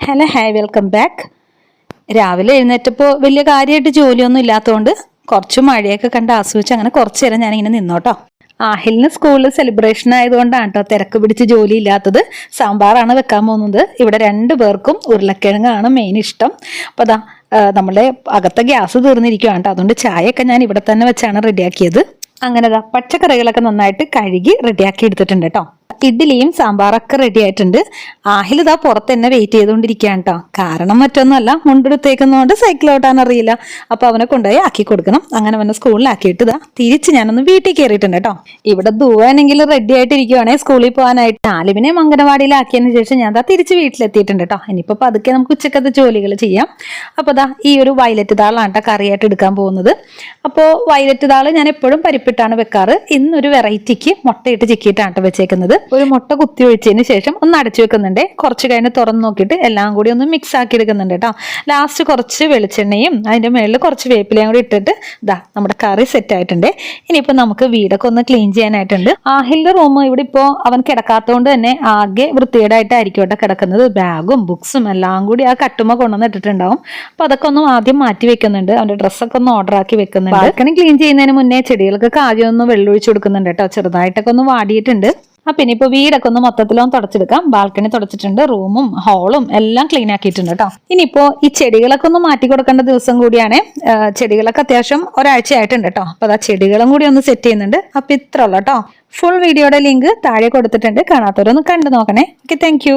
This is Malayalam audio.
Hello hi welcome back. രാവിലെ എഴുന്നേറ്റപ്പോൾ വലിയ കാര്യമായിട്ട് ജോലിയൊന്നും ഇല്ലാത്തതുകൊണ്ട് കുറച്ച് മഴയൊക്കെ കണ്ട് ആസ്വദിച്ച് അങ്ങനെ കുറച്ച് നേരം ഞാനിങ്ങനെ നിന്നോട്ടോ. ആഹിലിന് സ്കൂളിൽ സെലിബ്രേഷൻ ആയതുകൊണ്ടാണ് കേട്ടോ തിരക്ക് പിടിച്ച് ജോലി ഇല്ലാത്തത്. സാമ്പാറാണ് വെക്കാൻ പോകുന്നത്. ഇവിടെ രണ്ട് പേർക്കും ഉരുളക്കിഴങ്ങാണ് മെയിൻ ഇഷ്ടം. അപ്പോൾ അതാ നമ്മളെ അകത്തെ ഗ്യാസ് തീർന്നിരിക്കുകയാണ് കേട്ടോ അതുകൊണ്ട് ചായയൊക്കെ ഞാൻ ഇവിടെ തന്നെ വെച്ചാണ് റെഡിയാക്കിയത് അങ്ങനെ പച്ചക്കറികളൊക്കെ നന്നായിട്ട് കഴുകി റെഡിയാക്കി എടുത്തിട്ടുണ്ട് കേട്ടോ ഇഡ്ഡലിയും സാമ്പാറൊക്കെ റെഡി ആയിട്ടുണ്ട്. ആഹിൽ ഇതാ പുറത്ത് തന്നെ വെയിറ്റ് ചെയ്തുകൊണ്ടിരിക്കുകയാണ് കേട്ടോ കാരണം മറ്റൊന്നുമല്ല മുണ്ടെടുത്തേക്കുന്നതുകൊണ്ട് സൈക്കിൾ ഓട്ടാൻ അറിയില്ല. അപ്പൊ അവനെ കൊണ്ടുപോയി ആക്കി കൊടുക്കണം. അങ്ങനെ അവനെ സ്കൂളിലാക്കിയിട്ട് ഇതാ തിരിച്ച് ഞാനൊന്ന് വീട്ടിൽ കയറിയിട്ടുണ്ട് കേട്ടോ ഇവിടെ ദൂവാണെങ്കിൽ റെഡി ആയിട്ടിരിക്കുവാണെങ്കിൽ സ്കൂളിൽ പോകാനായിട്ട്. ആലുവിനെ അംഗനവാടിയിലാക്കിയതിന് ശേഷം ഞാൻ ദാ തിരിച്ച് വീട്ടിലെത്തിയിട്ടുണ്ട് കേട്ടോ ഇനിയിപ്പോൾ പതുക്കെ നമുക്ക് ഉച്ചക്കത്തെ ജോലികൾ ചെയ്യാം. അപ്പോൾ ദാ ഈ ഒരു വയലറ്റ് താളാണ് കേട്ടോ കറിയായിട്ട് എടുക്കാൻ പോകുന്നത്. അപ്പോൾ വയലറ്റ് താൾ ഞാൻ എപ്പോഴും പരിപ്പിട്ടാണ് വെക്കാറ്. ഇന്നൊരു വെറൈറ്റിക്ക് മുട്ടയിട്ട് ചിക്കിയിട്ടാണ് വെച്ചേക്കുന്നത്. ഒരു മുട്ട കുത്തി ഒഴിച്ചതിന് ശേഷം ഒന്ന് അടച്ചു വെക്കുന്നുണ്ട്. കുറച്ച് കഴിഞ്ഞ് തുറന്ന് നോക്കിയിട്ട് എല്ലാം കൂടി ഒന്ന് മിക്സ് ആക്കി എടുക്കുന്നുണ്ട് കേട്ടോ. ലാസ്റ്റ് കുറച്ച് വെളിച്ചെണ്ണയും അതിന്റെ മുകളിൽ കുറച്ച് വേപ്പിലയും കൂടി ഇട്ടിട്ട് ഇതാ നമ്മുടെ കറി സെറ്റ് ആയിട്ടുണ്ട്. ഇനിയിപ്പോൾ നമുക്ക് വീടൊക്കെ ഒന്ന് ക്ലീൻ ചെയ്യാനായിട്ടുണ്ട്. ആഹിലിന്റെ റൂം ഇവിടെ ഇപ്പോൾ അവൻ കിടക്കാത്തതുകൊണ്ട് തന്നെ ആകെ വൃത്തികേടായിട്ടായിരിക്കും കേട്ടോ കിടക്കുന്നത്. ബാഗും ബുക്സും എല്ലാം കൂടി ആ കട്ടുമ കൊണ്ടുവന്ന് ഇട്ടിട്ടുണ്ടാവും. അപ്പോൾ അതൊക്കെ ഒന്നും ആദ്യം മാറ്റി വെക്കുന്നുണ്ട്. അവന്റെ ഡ്രസ്സൊക്കെ ഒന്ന് ഓർഡർ ആക്കി വെക്കുന്നുണ്ട്. ബാൽക്കണി ക്ലീൻ ചെയ്യുന്നതിന് മുന്നേ ചെടികൾക്കൊക്കെ ആദ്യം ഒന്ന് വെള്ളമൊഴിച്ച് കൊടുക്കുന്നുണ്ട് കേട്ടോ. ചെറുതായിട്ടൊക്കെ ഒന്ന് വാടിയിട്ടുണ്ട്. അപ്പൊ ഇപ്പൊ വീടൊക്കെ ഒന്ന് മൊത്തത്തിലൊന്ന് തുടച്ചെടുക്കാം. ബാൽക്കണി തുടച്ചിട്ടുണ്ട് റൂമും ഹാളും എല്ലാം ക്ലീൻ ആക്കിയിട്ടുണ്ട് കേട്ടോ ഇനിയിപ്പോ ഈ ചെടികളൊക്കെ ഒന്ന് മാറ്റി കൊടുക്കേണ്ട ദിവസം കൂടിയാണ്. ചെടികളൊക്കെ അത്യാവശ്യം ഒരാഴ്ച ആയിട്ടുണ്ട് കേട്ടോ അപ്പൊ അതാ ചെടികളും കൂടി ഒന്ന് സെറ്റ് ചെയ്യുന്നുണ്ട്. അപ്പൊ ഇത്ര ഉള്ളു കേട്ടോ ഫുൾ വീഡിയോയുടെ ലിങ്ക് താഴെ കൊടുത്തിട്ടുണ്ട്. കാണാത്തവരൊന്ന് കണ്ടു നോക്കണേ. Okay thank